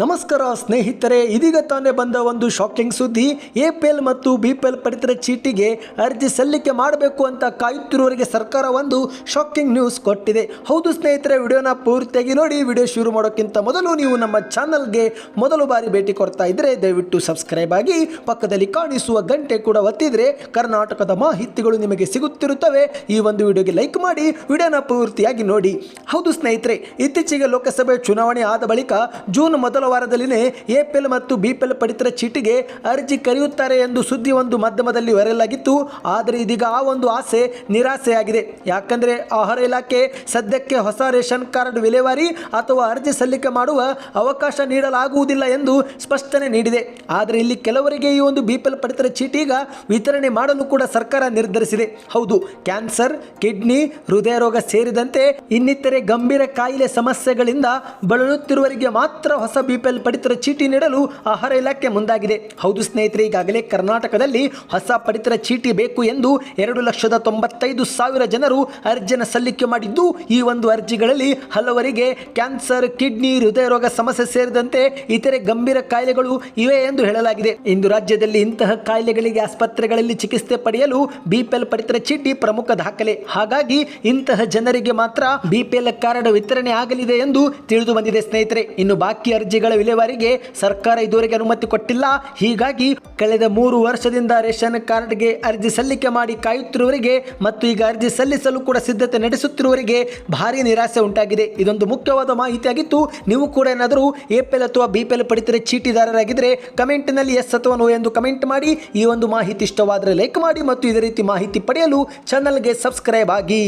ನಮಸ್ಕಾರ ಸ್ನೇಹಿತರೆ, ಇದೀಗ ತಾನೇ ಬಂದ ಒಂದು ಶಾಕಿಂಗ್ ಸುದ್ದಿ. ಎ ಪಿ ಎಲ್ ಮತ್ತು ಬಿ ಪಿ ಎಲ್ ಪಡಿತರ ಚೀಟಿಗೆ ಅರ್ಜಿ ಸಲ್ಲಿಕೆ ಮಾಡಬೇಕು ಅಂತ ಕಾಯುತ್ತಿರುವವರಿಗೆ ಸರ್ಕಾರ ಒಂದು ಶಾಕಿಂಗ್ ನ್ಯೂಸ್ ಕೊಟ್ಟಿದೆ. ಹೌದು ಸ್ನೇಹಿತರೆ, ವಿಡಿಯೋನ ಪೂರ್ತಿಯಾಗಿ ನೋಡಿ. ವಿಡಿಯೋ ಶುರು ಮಾಡೋಕ್ಕಿಂತ ಮೊದಲು ನೀವು ನಮ್ಮ ಚಾನಲ್ಗೆ ಮೊದಲು ಬಾರಿ ಭೇಟಿ ಕೊಡ್ತಾ ಇದ್ರೆ ದಯವಿಟ್ಟು ಸಬ್ಸ್ಕ್ರೈಬ್ ಆಗಿ ಪಕ್ಕದಲ್ಲಿ ಕಾಣಿಸುವ ಗಂಟೆ ಕೂಡ ಒತ್ತಿದ್ರೆ ಕರ್ನಾಟಕದ ಮಾಹಿತಿಗಳು ನಿಮಗೆ ಸಿಗುತ್ತಿರುತ್ತವೆ. ಈ ಒಂದು ವಿಡಿಯೋಗೆ ಲೈಕ್ ಮಾಡಿ, ವಿಡಿಯೋನ ಪೂರ್ತಿಯಾಗಿ ನೋಡಿ. ಹೌದು ಸ್ನೇಹಿತರೆ, ಇತ್ತೀಚೆಗೆ ಲೋಕಸಭೆ ಚುನಾವಣೆ ಆದ ಬಳಿಕ ಜೂನ್ ಮೊದಲ ವಾರದಲ್ಲಿನೇ ಎಪಿಎಲ್ ಮತ್ತು ಬಿಪಿಎಲ್ ಪಡಿತರ ಚೀಟಿಗೆ ಅರ್ಜಿ ಕರೆಯುತ್ತಾರೆ ಎಂದು ಸುದ್ದಿ ಒಂದು ಮಾಧ್ಯಮದಲ್ಲಿ ಹೊರಲಾಗಿತ್ತು ಆದರೆ ಇದೀಗ ಆ ಒಂದು ಆಸೆ ನಿರಾಸೆಯಾಗಿದೆ. ಯಾಕಂದರೆ ಆಹಾರ ಇಲಾಖೆ ಸದ್ಯಕ್ಕೆ ಹೊಸ ರೇಷನ್ ಕಾರ್ಡ್ ವಿಲೇವಾರಿ ಅಥವಾ ಅರ್ಜಿ ಸಲ್ಲಿಕೆ ಮಾಡುವ ಅವಕಾಶ ನೀಡಲಾಗುವುದಿಲ್ಲ ಎಂದು ಸ್ಪಷ್ಟನೆ ನೀಡಿದೆ. ಆದರೆ ಇಲ್ಲಿ ಕೆಲವರಿಗೆ ಈ ಒಂದು ಬಿಪಿಎಲ್ ಪಡಿತರ ಚೀಟಿ ಈಗ ವಿತರಣೆ ಮಾಡಲು ಕೂಡ ಸರ್ಕಾರ ನಿರ್ಧರಿಸಿದೆ. ಹೌದು, ಕ್ಯಾನ್ಸರ್, ಕಿಡ್ನಿ, ಹೃದಯ ರೋಗ ಸೇರಿದಂತೆ ಇನ್ನಿತರೆ ಗಂಭೀರ ಕಾಯಿಲೆ ಸಮಸ್ಯೆಗಳಿಂದ ಬಳಲುತ್ತಿರುವವರಿಗೆ ಮಾತ್ರ ಹೊಸ ಬಿಪಿಎಲ್ ಪಡಿತರ ಚೀಟಿ ನೀಡಲು ಆಹಾರ ಇಲಾಖೆ ಮುಂದಾಗಿದೆ. ಹೌದು ಸ್ನೇಹಿತರೆ, ಈಗಾಗಲೇ ಕರ್ನಾಟಕದಲ್ಲಿ ಹೊಸ ಪಡಿತರ ಚೀಟಿ ಬೇಕು ಎಂದು ಎರಡು ಲಕ್ಷದ ತೊಂಬತ್ತೈದು ಸಾವಿರ ಜನರು ಅರ್ಜಿಯನ್ನು ಸಲ್ಲಿಕೆ ಮಾಡಿದ್ದು, ಈ ಒಂದು ಅರ್ಜಿಗಳಲ್ಲಿ ಹಲವರಿಗೆ ಕ್ಯಾನ್ಸರ್, ಕಿಡ್ನಿ, ಹೃದಯ ರೋಗ ಸಮಸ್ಯೆ ಸೇರಿದಂತೆ ಇತರೆ ಗಂಭೀರ ಕಾಯಿಲೆಗಳು ಇವೆ ಎಂದು ಹೇಳಲಾಗಿದೆ. ಇಂದು ರಾಜ್ಯದಲ್ಲಿ ಇಂತಹ ಕಾಯಿಲೆಗಳಿಗೆ ಆಸ್ಪತ್ರೆಗಳಲ್ಲಿ ಚಿಕಿತ್ಸೆ ಪಡೆಯಲು ಬಿಪಿಎಲ್ ಪಡಿತರ ಚೀಟಿ ಪ್ರಮುಖ ದಾಖಲೆ. ಹಾಗಾಗಿ ಇಂತಹ ಜನರಿಗೆ ಮಾತ್ರ ಬಿಪಿಎಲ್ ಕಾರ್ಡ್ ವಿತರಣೆ ಆಗಲಿದೆ ಎಂದು ತಿಳಿದು ಬಂದಿದೆ ಸ್ನೇಹಿತರೆ. ಇನ್ನು ಬಾಕಿ ಅರ್ಜಿಗಳ ವಿಲೇವಾರಿಗೆ ಸರ್ಕಾರ ಇದುವರೆಗೆ ಅನುಮತಿ ಕೊಟ್ಟಿಲ್ಲ. ಹೀಗಾಗಿ ಕಳೆದ ಮೂರು ವರ್ಷದಿಂದ ರೇಷನ್ ಕಾರ್ಡ್ಗೆ ಅರ್ಜಿ ಸಲ್ಲಿಕೆ ಮಾಡಿ ಕಾಯುತ್ತಿರುವವರಿಗೆ ಮತ್ತು ಈಗ ಅರ್ಜಿ ಸಲ್ಲಿಸಲು ಕೂಡ ಸಿದ್ಧತೆ ನಡೆಸುತ್ತಿರುವವರಿಗೆ ಭಾರಿ ನಿರಾಸೆ ಉಂಟಾಗಿದೆ. ಇದೊಂದು ಮುಖ್ಯವಾದ ಮಾಹಿತಿಯಾಗಿತ್ತು. ನೀವು ಕೂಡ ಏನಾದರೂ ಎಪಿಎಲ್ ಅಥವಾ ಬಿಪಿಎಲ್ ಪಡಿತರೆ ಚೀಟಿದಾರರಾಗಿದ್ದರೆ ಕಮೆಂಟ್ನಲ್ಲಿ ಎಸ್ ಅಥವಾ ನೋ ಎಂದು ಕಮೆಂಟ್ ಮಾಡಿ. ಈ ಒಂದು ಮಾಹಿತಿ ಇಷ್ಟವಾದರೆ ಲೈಕ್ ಮಾಡಿ ಮತ್ತು ಇದೇ ರೀತಿ ಮಾಹಿತಿ ಪಡೆಯಲು ಚಾನಲ್ಗೆ ಸಬ್ಸ್ಕ್ರೈಬ್ ಆಗಿ.